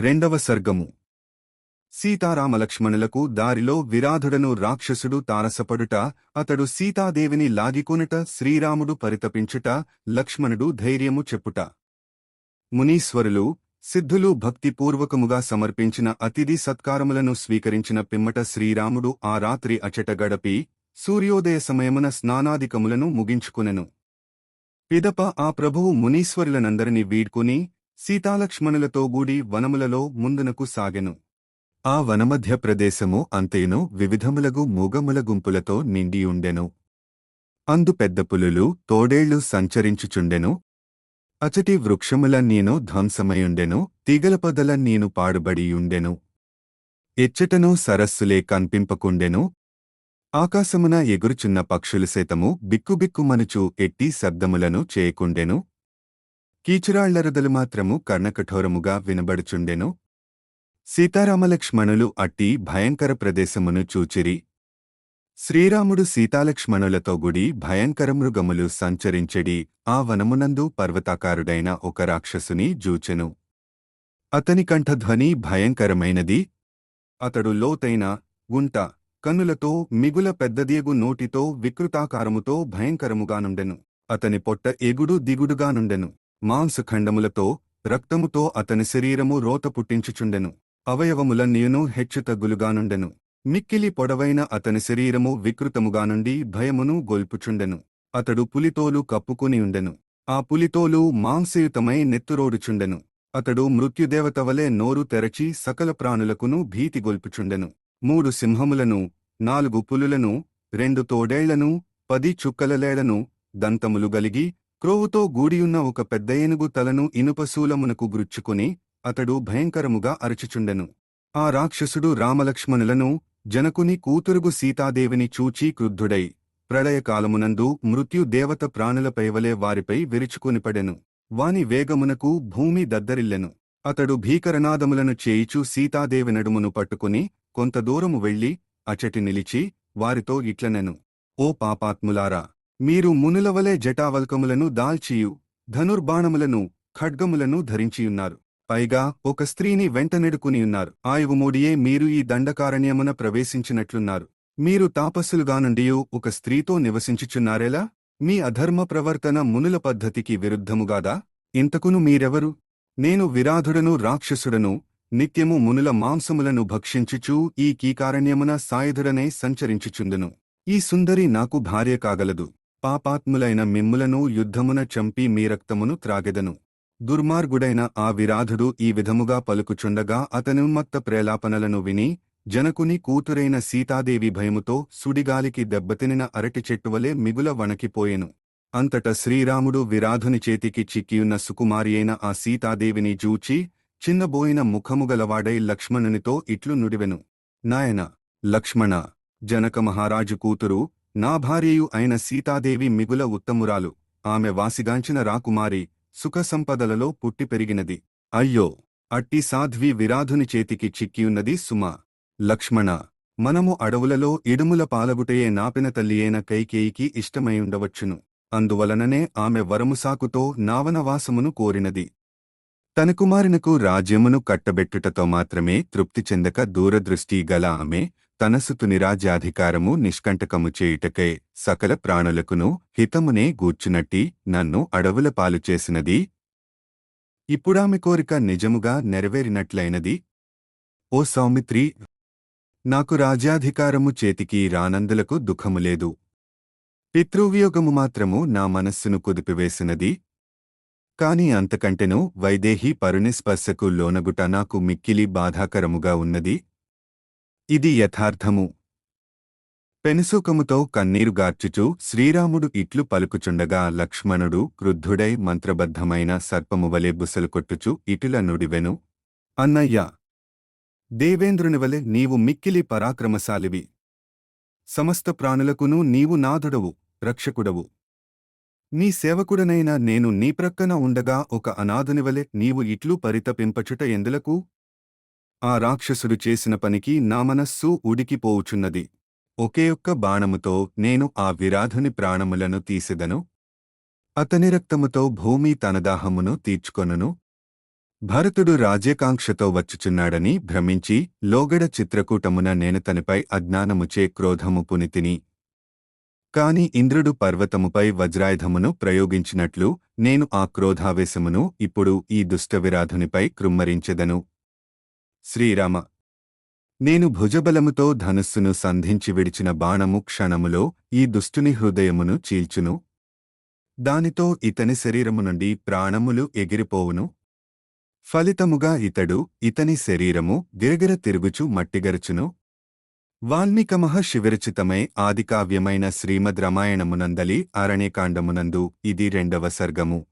రెండవ సర్గము. సీతారామలక్ష్మణులకు దారిలో విరాధుడను రాక్షసుడు తారసపడుట అతడు సీతాదేవిని లాగికొనుట శ్రీరాముడు పరితపించుట లక్ష్మణుడు ధైర్యము చెప్పుట. మునీశ్వరులు సిద్ధులు భక్తిపూర్వకముగా సమర్పించిన అతిథి సత్కారములను స్వీకరించిన పిమ్మట శ్రీరాముడు ఆ రాత్రి అచట గడపి సూర్యోదయ సమయమున స్నానాదికములను ముగించుకునెను. పిదప ఆ ప్రభువు మునీశ్వరులనందరినీ వీడ్కొని సీతాలక్ష్మణులతో గూడి వనములలో ముందునకు సాగెను. ఆ వనమధ్య ప్రదేశము అంతేను వివిధములగు మూగముల గుంపులతో నిండియుండెను. అందు పెద్ద పులులు తోడేళ్ళు సంచరించుచుండెను. అచటి వృక్షములన్నీను ధ్వంసమయుండెను తీగలపదల నీను పాడుబడియుండెను. ఎచ్చటనూ సరస్సులే కన్పింపకుండెను. ఆకాశమున ఎగురుచున్న పక్షులు సేతము బిక్కుబిక్కుమనుచు ఎట్టి శబ్దములను చేయకుండెను. కీచురాళ్ళరదలు మాత్రము కర్ణకఠోరముగా వినబడుచుండెను. సీతారామలక్ష్మణులు అట్టి భయంకర ప్రదేశమును చూచిరి. శ్రీరాముడు సీతాలక్ష్మణులతో గుడి భయంకర మృగములు సంచరించెడి. ఆ వనమునందు పర్వతాకారుడైన ఒక రాక్షసుని జూచెను. అతని కంఠధ్వని భయంకరమైనది. అతడు లోతైన గుంట కన్నులతో మిగుల పెద్దదియగు నోటితో వికృతాకారముతో భయంకరముగానుండెను. అతని పొట్ట ఎగుడు దిగుడుగానుండెను. మాంసఖండములతో రక్తముతో అతని శరీరము రోత పుట్టించుచుండెను. అవయవములన్నీయును హెచ్చుతగ్గులుగానుండెను మిక్కిలి పొడవైన అతని శరీరము వికృతముగానుండి భయమును గొల్పుచుండెను. అతడు పులితోలు కప్పుకునియుండెను. ఆ పులితోలు మాంసయుతమై నెత్తురోడుచుండెను. అతడు మృత్యుదేవత వలె నోరు తెరచి సకల ప్రాణులకును భీతి గొల్పుచుండెను. మూడు సింహములను నాలుగు పులులను రెండు తోడేళ్ళను పది చుక్కలలేళ్ళను దంతములు గలిగి క్రోవుతో గూడియున్న ఒక పెద్ద ఏనుగు తలను ఇనుపశూలమునకు గుచ్చుకుని అతడు భయంకరముగా అరచుచుండెను. ఆ రాక్షసుడు రామలక్ష్మణులను జనకుని కూతురుగు సీతాదేవిని చూచి క్రుద్ధుడై ప్రళయకాలమునందు మృత్యుదేవత ప్రాణులపైవలే వారిపై విరుచుకునిపడెను వాని వేగమునకు భూమి దద్దరిల్లెను. అతడు భీకరనాదములను చేయిచు సీతాదేవి నడుమును పట్టుకుని కొంత దూరము వెళ్ళి అచటి నిలిచి వారితో ఇట్లనెను. ఓ పాపాత్ములారా! మీరు మునులవలే జటావల్కములను దాల్చియు ధనుర్బాణములను ఖడ్గములను ధరించియున్నారు. పైగా ఒక స్త్రీని వెంటనెడుకునియున్నారు ఆయువుమూడియే మీరు ఈ దండకారణ్యమున ప్రవేశించినట్లున్నారు. మీరు తాపస్సులుగానుండియు ఒక స్త్రీతో నివసించుచున్నారేలా? మీ అధర్మ ప్రవర్తన మునుల పద్ధతికి విరుద్ధముగాదా? ఇంతకును మీరెవరు? నేను విరాధుడను రాక్షసుడను నిత్యము మునుల మాంసములను భక్షించుచూ ఈ కీకారణ్యమున సాయుధుడనే సంచరించుచుందును. ఈ సుందరి నాకు భార్య కాగలదు. పాపాత్ములైన మిమ్ములను యుద్ధమున చంపి మీ రక్తమును త్రాగెదను. దుర్మార్గుడైన ఆ విరాధుడు ఈ విధముగా పలుకుచుండగా అతనున్మత్త ప్రేలాపనలను విని జనకుని కూతురైన సీతాదేవి భయముతో సుడిగాలికి దెబ్బతినిన అరటి చెట్టువలే మిగుల వణకిపోయెను. అంతట శ్రీరాముడు విరాధుని చేతికి చిక్కియున్న సుకుమారి అయిన ఆ సీతాదేవిని జూచి చిన్నబోయిన ముఖముగలవాడై లక్ష్మణునితో ఇట్లు నుడివెను. నాయన లక్ష్మణ జనక మహారాజు కూతురు నా భార్యయు అయిన సీతాదేవి మిగుల ఉత్తమురాలు. ఆమె వాసిగాంచిన రాకుమారి సుఖసంపదలలో పుట్టి పెరిగినది. అయ్యో! అట్టి సాధ్వి విరాధుని చేతికి చిక్కియున్నది సుమ. లక్ష్మణ! మనము అడవులలో ఇడుముల పాలగుటయే నాపిన తల్లియైన కైకేయికి ఇష్టమైయుండవచ్చును. అందువలననే ఆమె వరముసాకుతో నావనవాసమును కోరినది. తన కుమారునకు రాజ్యమును కట్టబెట్టుటతో మాత్రమే తృప్తి చెందక దూరదృష్టి గల ఆమె తనసుతు నిరాజ్యాధికారము నిష్కంటకము చేయుటకై సకల ప్రాణులకును హితమునే గూర్చునట్టి నన్ను అడవుల పాలు చేసినది. ఇప్పుడామె కోరిక నిజముగా నెరవేరినట్లయినది ఓ సౌమిత్రి నాకు రాజ్యాధికారము చేతికి రానందులకు దుఃఖము లేదు. పితృవియోగము మాత్రము నా మనస్సును కుదిపివేసినది. కాని అంతకంటెను వైదేహి పరునిస్పర్శకు లోనగుట నాకు మిక్కిలి బాధాకరముగా ఉన్నది. ఇది యథార్థము. పెనుసూకముతో కన్నీరుగార్చుచు శ్రీరాముడు ఇట్లు పలుకుచుండగా లక్ష్మణుడు క్రుద్ధుడై మంత్రబద్ధమైన సర్పమువలే బుసలు కొట్టుచు ఇటుల నుడివెను. అన్నయ్య! దేవేంద్రునివలె నీవు మిక్కిలి పరాక్రమశాలివి. సమస్త ప్రాణులకును నీవు నాథుడవు రక్షకుడవు. నీ సేవకుడనైన నేను నీ ప్రక్కన ఉండగా ఒక అనాథునివలె నీవు ఇట్లు పరితపింపచుట ఎందులకు? ఆ రాక్షసుడు చేసిన పనికి నా మనస్సు ఉడికిపోవుచున్నది. ఒకే ఒక్క బాణముతో నేను ఆ విరాధుని ప్రాణములను తీసెదను. అతని రక్తముతో భూమి తన దాహమును తీర్చుకొనును. భరతుడు రాజ్యకాంక్షతో వచ్చుచున్నాడని భ్రమించి లోగడ చిత్రకూటమున నేను తనిపై అజ్ఞానముచే క్రోధము పునితిని. కాని ఇంద్రుడు పర్వతముపై వజ్రాయుధమును ప్రయోగించినట్లు నేను ఆ క్రోధావేశమును ఇప్పుడు ఈ దుష్టవిరాధునిపై కృమ్మరించెదను. శ్రీరామ. నేను భుజబలముతో ధనుస్సును సంధించి విడిచిన బాణము క్షణములో ఈ దుష్టుని హృదయమును చీల్చును. దానితో ఇతని శరీరము నుండి ప్రాణములు ఎగిరిపోవును. ఫలితముగా ఇతడు ఇతని శరీరము గిరగిర తిరుగుచు మట్టిగరుచును. వాల్మీకమహ శివిరచితమై ఆదికావ్యమైన శ్రీమద్ రామాయణమునందలి అరణ్యకాండమునందు ఇది రెండవ సర్గము.